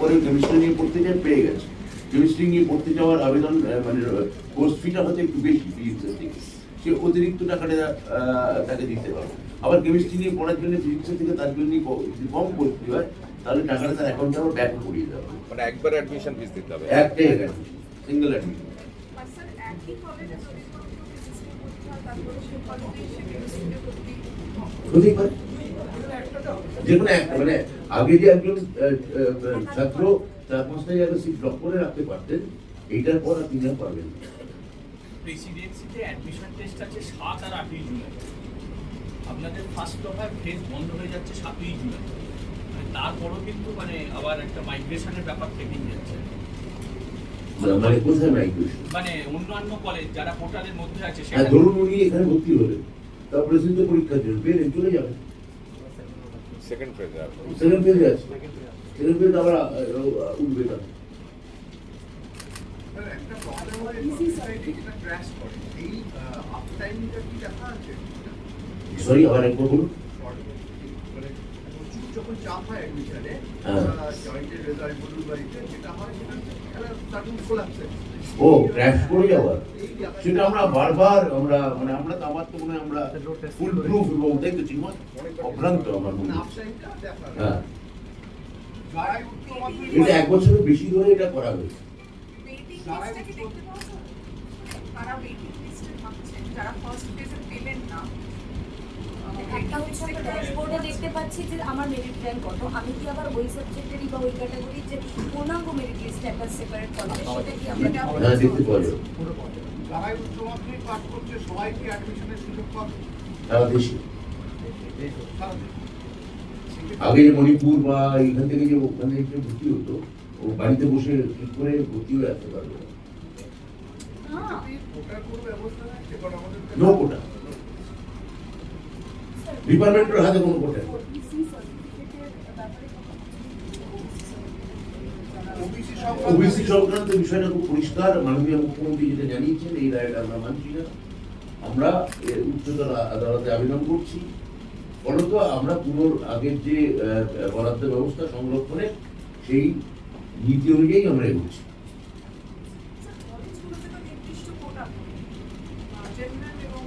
পরে কেমিস্ট্রি নিয়ে পড়তে চায় পেয়ে গেছে। কেমিস্ট্রি নিয়ে পড়তে যাওয়ার আবেদন মানে কোর্স ফিটা হচ্ছে একটু বেশি ফিজিক্সের থেকে সে অতিরিক্ত টাকাটা তাকে দিতে পারবে আবার কেমিস্ট্রি নিয়ে পড়ার জন্য ফিজিক্সের থেকে তার জন্য যদি কম ভর্তি হয় তাহলে টাকাটা তার অ্যাকাউন্টে আবার ব্যাক করিয়ে দেওয়া হবে। মানে একবার অ্যাডমিশন ফিস দিতে হবে। একটাই সিঙ্গেল অ্যাডমিশন হতেই পারে। যে কোনো একটা মানে আগে যে একজন ছাত্র চার পাঁচটা সিট ড্রপ করে রাখতে পারতেন এইটার পর আপনি আর পারবেন না। প্রেসিডেন্সিতে অ্যাডমিশন টেস্ট আছে সাত আর আটই জুলাই। আপনাদের ফার্স্ট দফায় ফেজ বন্ধ হয়ে যাচ্ছে সাতই জুলাই। মানে তারপরও কিন্তু মানে আবার একটা মাইগ্রেশনের ব্যাপার থেকেই যাচ্ছে। মানে- মানে কোথায় মাইগ্রেশন মানে অন্যান্য কলেজ যারা পোর্টালের মধ্যে আছে হ্যাঁ সেটা ধরুন উনি এখানে ভর্তি হলেন তারপরে জন্য পেলেন চলে যাবেন। সেকেন্ড ফেজে আসবে সেকেন্ড পেজে আছে সেকেন্ড পেজ আবার আহ, আহ, উঠবে না একটা প্রবলেম হয় ওয়েবসাইটে যেটা ক্র্যাশ করে এই আপ টাইমটা কি দেখা আছে সরি আবার একবার বলুন ও ক্র্যাশ করে যাওয়ার? সেটা আমরা বারবার আমরা মানে আমরা তো আমার তো মনে হয় আমরা ফুল প্রুফ এবং তাই তো চিন্ময় অভ্রান্ত আমার মনে হ্যাঁ। এটা এক বছরের বেশি ধরে এটা করা হয়েছে। যারা ফার্স্ট ফেজে পেলেন না। একটা হচ্ছে আমরা ড্যাশবোর্ডে দেখতে পাচ্ছি যে আমার মেরিট র্যাঙ্ক কত। আমি কি আবার ওই সাবজেক্টেরই বা ওই ক্যাটাগরির যে পূর্ণাঙ্গ মেরিট লিস্ট একটা সেপারেট সেটা কি আমরা দেখতে পাওয়া যাবে উচ্চ মাধ্যমিক পাস করছে সবাই কি অ্যাডমিশনের সুযোগ পাবে। সারা দেশে। আগে যে মণিপুর বা এখান থেকে যে ওখানে যে ভর্তি হতো ও বাড়িতে বসে ঠিক করে ভর্তি হয়ে। আসতে পারবে হ্যাঁ যদি ওটার কোনো ব্যবস্থা আছে কারণ আমাদের তো- নো কোটা ডিপার্টমেন্টের হাতে কোনো কথা ওবিসি সংক্রান্ত বিষয়টা খুব পরিষ্কার। মাননীয় মুখ্যমন্ত্রী যেটা জানিয়েছেন এই রায়টা আমরা মানছি না। আমরা উচ্চতর আদালতে আবেদন করছি। ফলত আমরা পুনর আগের যে বরাদ্দ ব্যবস্থা সংরক্ষণের সেই নীতি অনুযায়ী আমরা এগোচ্ছি। জেনারেল এবং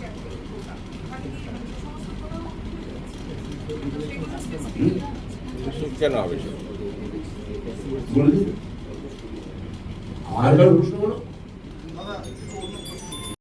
ক্যাটাগরি কোটা মানে কি মানে সমস্ত কোটা সেগুলো স্পেসিফিক কেন হবে? আর প্রশ্ন বলো